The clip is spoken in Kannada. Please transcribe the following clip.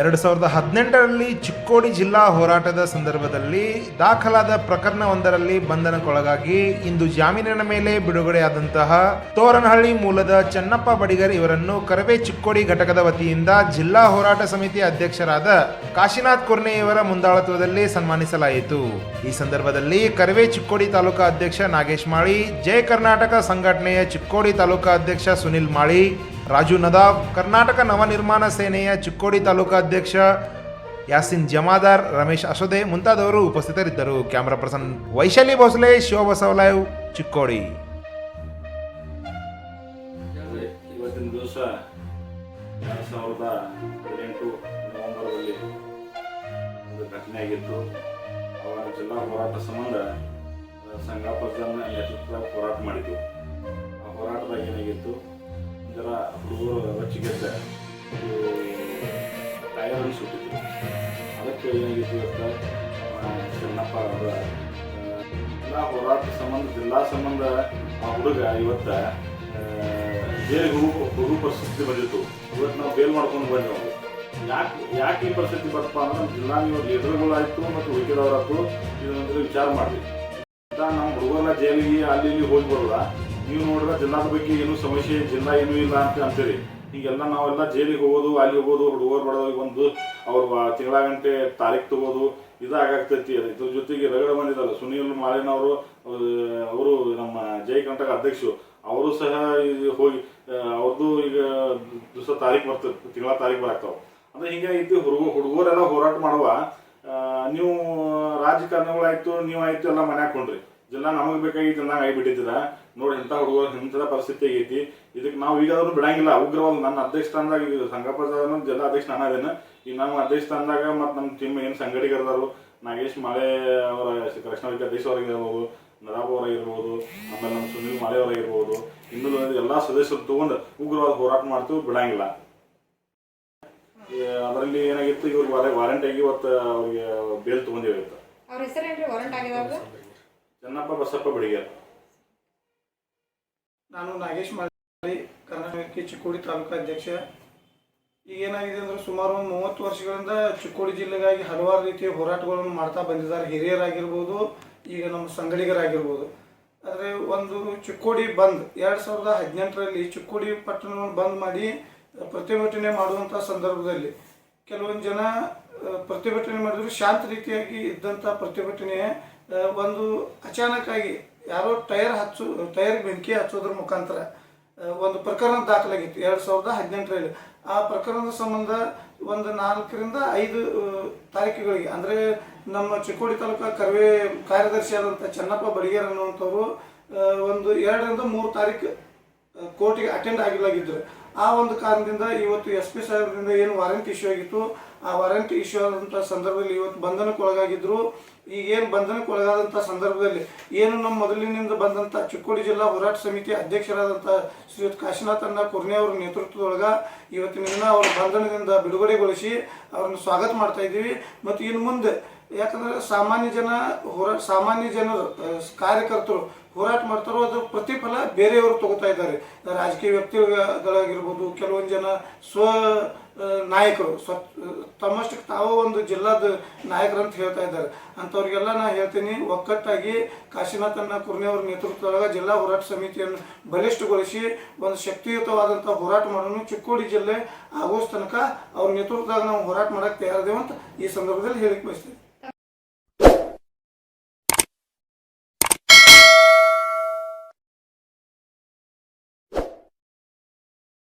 ಎರಡು ಸಾವಿರದ ಹದಿನೆಂಟರಲ್ಲಿ ಚಿಕ್ಕೋಡಿ ಜಿಲ್ಲಾ ಹೋರಾಟದ ಸಂದರ್ಭದಲ್ಲಿ ದಾಖಲಾದ ಪ್ರಕರಣವೊಂದರಲ್ಲಿ ಬಂಧನಕ್ಕೊಳಗಾಗಿ ಇಂದು ಜಾಮೀನಿನ ಮೇಲೆ ಬಿಡುಗಡೆಯಾದಂತಹ ತೋರನಹಳ್ಳಿ ಮೂಲದ ಚನ್ನಪ್ಪ ಬಡಿಗರ್ ಇವರನ್ನು ಕರವೇ ಚಿಕ್ಕೋಡಿ ಘಟಕದ ವತಿಯಿಂದ ಜಿಲ್ಲಾ ಹೋರಾಟ ಸಮಿತಿ ಅಧ್ಯಕ್ಷರಾದ ಕಾಶಿನಾಥ್ ಕುರ್ನೆ ಇವರ ಮುಂದಾಳತ್ವದಲ್ಲಿ ಸನ್ಮಾನಿಸಲಾಯಿತು. ಈ ಸಂದರ್ಭದಲ್ಲಿ ಕರವೇ ಚಿಕ್ಕೋಡಿ ತಾಲೂಕಾ ಅಧ್ಯಕ್ಷ ನಾಗೇಶ್ ಮಾಳಿ, ಜಯ ಕರ್ನಾಟಕ ಸಂಘಟನೆಯ ಚಿಕ್ಕೋಡಿ ತಾಲೂಕಾ ಅಧ್ಯಕ್ಷ ಸುನಿಲ್ ಮಾಳಿ ರಾಜು ನದಾವ್ ಕರ್ನಾಟಕ ನವನಿರ್ಮಾಣ ಸೇನೆಯ ಚಿಕ್ಕೋಡಿ ತಾಲೂಕಾ ಅಧ್ಯಕ್ಷ ಯಾಸಿನ್ ಜಮಾದಾರ್ ರಮೇಶ್ ಅಶೋದೆ ಮುಂತಾದವರು ಉಪಸ್ಥಿತರಿದ್ದರು. ಕ್ಯಾಮರಾ ಪರ್ಸನ್ ವೈಶಾಲಿ ಭೋಸಲೆ ಶಿವಬಸವಲಾಯ್ ಚಿಕ್ಕೋಡಿ. ಇವತ್ತಿನ ಒಂದು ಅವಾಗ ಜಿಲ್ಲಾ ಹೋರಾಟ ಸಂಬಂಧ ಆ, ಸಂಘಾಪಕರನ್ನ ನೇತೃತ್ವದಾಗ ಹೋರಾಟ ಮಾಡಿದ್ವು ಆ ಹೋರಾಟದಾಗ ಏನಾಗಿತ್ತು? ಜರ ಹುಡುಗರು ರೊಚ್ಚಿಗೆದ್ದ ಟೈರನ್ನು ಸುಟ್ಟಿದ್ರು. ಅದಕ್ಕೆ ಏನಾಗಿತ್ತು ಅಂತ ಚೆನ್ನಪ್ಪ ಅವರ ಆ, ಹೋರಾಟ ಸಂಬಂಧ ಜಿಲ್ಲಾ ಸಂಬಂಧ ಆ ಹುಡುಗ ಇವತ್ತ ಆ, ಗುರು ಪರಿಸ್ಥಿತಿ ಬಂದಿತ್ತು. ಇವತ್ತು ನಾವು ಬೇಲ್ ಮಾಡ್ಕೊಂಡು ಬಂದೆವು ಯಾಕೆ ಯಾಕೆ ಈ ಪರಿಸ್ಥಿತಿ ಬರ್ತಪ್ಪ ಅಂದ್ರೆ ಜಿಲ್ಲಾ ಇವಾಗ ಲೀಡರ್ಗಳಾಯ್ತು ಮತ್ತು ಉಳಿಕೆದವರಾಯ್ತು ಇದೊಂದು ವಿಚಾರ ಮಾಡಿ ನಮ್ಮ ಹುಡುಗರೆಲ್ಲ ಜೈಲಿಗೆ ಅಲ್ಲಿ ಇಲ್ಲಿ ಹೋಗಿ ಬರೋದ ನೀವು ನೋಡಿದ್ರೆ ಜಿಲ್ಲಾದ ಬಗ್ಗೆ ಏನು ಸಮಸ್ಯೆ, ಜಿಲ್ಲಾ ಏನೂ ಇಲ್ಲ ಅಂತ ಅಂತೀರಿ. ಹೀಗೆಲ್ಲ ನಾವೆಲ್ಲ ಜೈಲಿಗೆ ಹೋಗೋದು ಅಲ್ಲಿ ಹೋಗೋದು, ಹುಡುಗರು ಬಡೋದು ಬಂದು ಅವ್ರು ತಿಂಗಳ ಗಂಟೆ ತಾರೀಕು ತಗೋದು ಅದು ಇದ್ರ ಜೊತೆಗೆ ರಗಡ ಬಂದಿದ್ದಲ್ಲ ಸುನೀಲ್ ಮಾಲಿನವರು ಅವರು ನಮ್ಮ ಜೈ ಕಂಟಕ ಅಧ್ಯಕ್ಷರು, ಅವರು ಸಹ ಹೋಗಿ ಅವ್ರದ್ದು ಈಗ ದಿವಸ ತಾರೀಕು ಬರ್ತದೆ, ತಿಂಗಳ ತಾರೀಕು ಬರಾಕ್ತಾವೆ. ಅಂದ್ರೆ ಹಿಂಗಾಗಿ ಹುಡುಗ, ಹುಡುಗರೆಲ್ಲ ಹೋರಾಟ ಮಾಡುವ ನೀವು ರಾಜಕಾರಣಿಗಳಾಯ್ತು, ನೀವಾಯ್ತು ಎಲ್ಲ ಮನೆ ಹಾಕೊಂಡ್ರಿ ಜಿಲ್ಲಾ ನಮಗೆ ಬೇಕಾಗಿತ್ತು ಅಂದಾಗ ಆಗಿಬಿಟ್ಟಿದ್ದೀರ ನೋಡಿ ಇಂಥ ಹುಡುಗರು ಇಂಥದ ಪರಿಸ್ಥಿತಿ ಆಗೈತಿ. ಇದಕ್ಕೆ ನಾವು ಈಗ ಅವ್ರು ಬಿಡಂಗಿಲ್ಲ. ಉಗ್ರವಾದ ನನ್ನ ಅಧ್ಯಕ್ಷ ಸ್ಥಾನದಾಗ ಈಗ ಸಂಘಪ ಜಿಲ್ಲಾ ಅಧ್ಯಕ್ಷ ನಾನು ಅದೇನು. ಈಗ ನಮ್ಮ ಅಧ್ಯಕ್ಷ ಸ್ಥಾನದಾಗ ಮತ್ತು ನಮ್ಮ ಟೀಮ್ ಏನು ಸಂಘಟಿಗರದಾರು ನಾಗೇಶ್ ಮಾಳೆ ಅವರ ಕೃಷ್ಣ ಅಧ್ಯಕ್ಷ ಇರ್ಬೋದು, ನರಾಬ್ ಅವರಾಗಿರ್ಬೋದು ಆಮೇಲೆ ನಮ್ಮ ಸುನೀಲ್ ಮಾಳೆ ಅವರಾಗಿರ್ಬೋದು ಇನ್ನೂ ಎಲ್ಲ ಸದಸ್ಯರು ತಗೊಂಡು ಉಗ್ರವಾದ ಹೋರಾಟ ಮಾಡ್ತೀವಿ, ಬಿಡಂಗಿಲ್ಲ. ಅದರಲ್ಲಿ ಏನಾಗಿತ್ತು? ಇವ್ರಿಗೆ ವಾರ ವಾರಂಟ್ ಆಗಿ ಇವತ್ತು ಅವ್ರಿಗೆ ಬೇಲ್ ತೊಗೊಂಡಿವಿ ಅವ್ರ ಹೆಸರೇನ್ರಿ ವಾರಂಟ್ ಆಗಿದಾರ್ದು ಚೆನ್ನಪ್ಪ ಬಸಪ್ಪ ಬಿಡಿಗ್ಯಾರ ನಾನು ನಾಗೇಶ್ ಮಾಳಿ ಕರ್ನಾಟಕಕ್ಕೆ ಚಿಕ್ಕೋಡಿ ತಾಲೂಕು ಅಧ್ಯಕ್ಷ. ಈಗ ಏನಾಗಿದೆ ಅಂದ್ರೆ ಸುಮಾರು ಒಂದು ಮೂವತ್ತು ವರ್ಷಗಳಿಂದ ಚಿಕ್ಕೋಡಿ ಜಿಲ್ಲೆಗಾಗಿ ಹಲವಾರು ರೀತಿಯ ಹೋರಾಟಗಳನ್ನು ಮಾಡ್ತಾ ಬಂದಿದ್ದಾರೆ. ಹಿರಿಯರಾಗಿರ್ಬೋದು, ಈಗ ನಮ್ಮ ಸಂಗಡಿಗರಾಗಿರ್ಬೋದು. ಆದರೆ ಒಂದು ಚಿಕ್ಕೋಡಿ ಬಂದ್, ಎರಡು ಸಾವಿರದ ಹದಿನೆಂಟರಲ್ಲಿ ಚಿಕ್ಕೋಡಿ ಪಟ್ಟಣವನ್ನು ಬಂದ್ ಮಾಡಿ ಪ್ರತಿಭಟನೆ ಮಾಡುವಂಥ ಸಂದರ್ಭದಲ್ಲಿ ಕೆಲವೊಂದು ಜನ ಪ್ರತಿಭಟನೆ ಮಾಡಿದ್ರು. ಶಾಂತ ರೀತಿಯಾಗಿ ಇದ್ದಂಥ ಪ್ರತಿಭಟನೆ ಒಂದು ಅಚಾನಕ್ಕಾಗಿ ಯಾರೋ ಟೈರ್ ಹಚ್ಚು, ಟೈರ್ ಬೆಂಕಿ ಹಚ್ಚೋದ್ರ ಮುಖಾಂತರ ಒಂದು ಪ್ರಕರಣ ದಾಖಲಾಗಿತ್ತು. ಎರಡು ಸಾವಿರದ ಹದಿನೆಂಟರಲ್ಲಿ. ಆ ಪ್ರಕರಣದ ಸಂಬಂಧ ಒಂದು ನಾಲ್ಕರಿಂದ ಐದು ತಾರೀಕುಗಳಿಗೆ, ಅಂದರೆ ನಮ್ಮ ಚಿಕ್ಕೋಡಿ ತಾಲೂಕಾ ಕರ್ವೆ ಕಾರ್ಯದರ್ಶಿ ಆದಂಥ ಚನ್ನಪ್ಪ ಬಡಿಗೇರ್ ಅನ್ನುವಂಥವ್ರು ಒಂದು ಎರಡರಿಂದ ಮೂರು ತಾರೀಕು ಕೋರ್ಟಿಗೆ ಅಟೆಂಡ್ ಆಗಿಲ್ಲಾಗಿದ್ರು ಆ ಒಂದು ಕಾರಣದಿಂದ ಇವತ್ತು ಎಸ್ ಪಿ ಸಾಹೇಬ್ರಿಂದ ಏನು ವಾರಂಟ್ ಇಶ್ಯೂ ಆಗಿತ್ತು, ಆ ವಾರಂಟ್ ಇಶ್ಯೂ ಆದಂಥ ಸಂದರ್ಭದಲ್ಲಿ ಇವತ್ತು ಬಂಧನಕ್ಕೆ ಒಳಗಾಗಿದ್ರು ಈಗ ಏನು ಬಂಧನಕ್ಕೆ ಒಳಗಾದಂಥ ಸಂದರ್ಭದಲ್ಲಿ ಏನು ನಮ್ಮ ಮೊದಲಿನಿಂದ ಬಂದಂಥ ಚಿಕ್ಕೋಡಿ ಜಿಲ್ಲಾ ಹೋರಾಟ ಸಮಿತಿ ಅಧ್ಯಕ್ಷರಾದಂಥ ಶ್ರೀಯುತ್ ಕಾಶಿನಾಥ್ ಅಣ್ಣ ಕುರ್ನೆ ಅವರ ನೇತೃತ್ವದೊಳಗೆ ಇವತ್ತಿನ ದಿನ ಅವರ ಬಂಧನದಿಂದ ಬಿಡುಗಡೆಗೊಳಿಸಿ ಅವರನ್ನು ಸ್ವಾಗತ ಮಾಡ್ತಾ ಇದ್ದೀವಿ. ಮತ್ತು ಇನ್ನು ಮುಂದೆ ಯಾಕಂದ್ರೆ ಸಾಮಾನ್ಯ ಜನ ಹೋರಾ, ಸಾಮಾನ್ಯ ಜನರು ಕಾರ್ಯಕರ್ತರು ಹೋರಾಟ ಮಾಡ್ತಾರೋ ಅದು ಪ್ರತಿಫಲ ಬೇರೆಯವರು ತಗೋತಾ ಇದ್ದಾರೆ. ರಾಜಕೀಯ ವ್ಯಕ್ತಿಗಳಾಗಿರ್ಬೋದು, ಕೆಲವೊಂದು ಜನ ಸ್ವ ನಾಯಕರು ಸ್ವ ತಮ್ಮಷ್ಟಕ್ಕೆ ತಾವು ಒಂದು ಜಿಲ್ಲಾದ ನಾಯಕರಂತ ಹೇಳ್ತಾ ಇದ್ದಾರೆ. ಅಂಥವ್ರಿಗೆಲ್ಲ ನಾ ಹೇಳ್ತೀನಿ, ಒಕ್ಕಟ್ಟಾಗಿ ಕಾಶಿನಾಥನ್ನ ಕುರ್ನೆ ಅವ್ರ ನೇತೃತ್ವದೊಳಗೆ ಜಿಲ್ಲಾ ಹೋರಾಟ ಸಮಿತಿಯನ್ನು ಬಲಿಷ್ಠಗೊಳಿಸಿ ಒಂದು ಶಕ್ತಿಯುತವಾದಂಥ ಹೋರಾಟ ಮಾಡೋನು ಚಿಕ್ಕೋಡಿ ಜಿಲ್ಲೆ ಆಗೋಸ್ ತನಕ ಅವ್ರ ನೇತೃತ್ವದಾಗ ನಾವು ಹೋರಾಟ ಮಾಡೋಕ್ಕೆ ತಯಾರಿದ್ದೇವೆ ಅಂತ ಈ ಸಂದರ್ಭದಲ್ಲಿ ಹೇಳಿಕ್ ಬಯಸ್ತೀವಿ